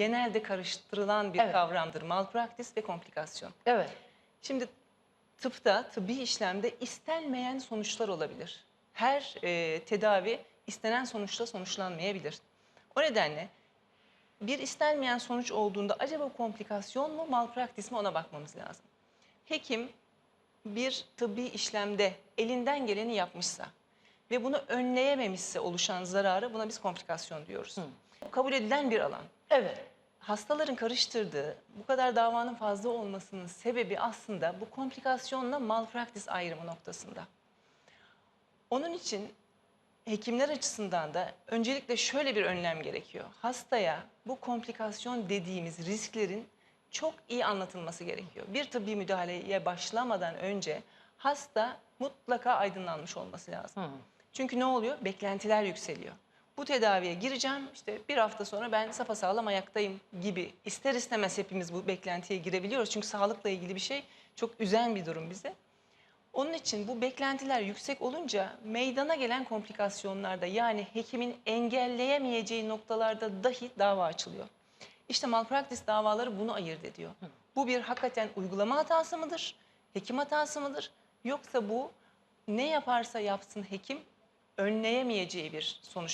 genelde karıştırılan bir Evet. kavramdır. Malpraktis ve komplikasyon. Evet. Şimdi tıpta, tıbbi işlemde istenmeyen sonuçlar olabilir. Her e, tedavi istenen sonuçla sonuçlanmayabilir. O nedenle bir istenmeyen sonuç olduğunda acaba komplikasyon mu, malpraktis mi ona bakmamız lazım. Hekim bir tıbbi işlemde elinden geleni yapmışsa ve bunu önleyememişse oluşan zararı buna biz komplikasyon diyoruz. Kabul edilen bir alan Evet. Hastaların karıştırdığı bu kadar davanın fazla olmasının sebebi aslında bu komplikasyonla malpraktis ayrımı noktasında. Onun için hekimler açısından da öncelikle şöyle bir önlem gerekiyor. Hastaya bu komplikasyon dediğimiz risklerin çok iyi anlatılması gerekiyor. Bir tıbbi müdahaleye başlamadan önce hasta mutlaka aydınlanmış olması lazım. Çünkü ne oluyor? Beklentiler yükseliyor. Bu tedaviye gireceğim, işte bir hafta sonra ben sapasağlam ayaktayım gibi ister istemez hepimiz bu beklentiye girebiliyoruz. Çünkü sağlıkla ilgili bir şey çok üzen bir durum bize. Onun için bu beklentiler yüksek olunca meydana gelen komplikasyonlarda yani hekimin engelleyemeyeceği noktalarda dahi dava açılıyor. İşte malpraktis davaları bunu ayırt ediyor. Bu bir hakikaten uygulama hatası mıdır? Hekim hatası mıdır? Yoksa bu ne yaparsa yapsın hekim önleyemeyeceği bir sonuç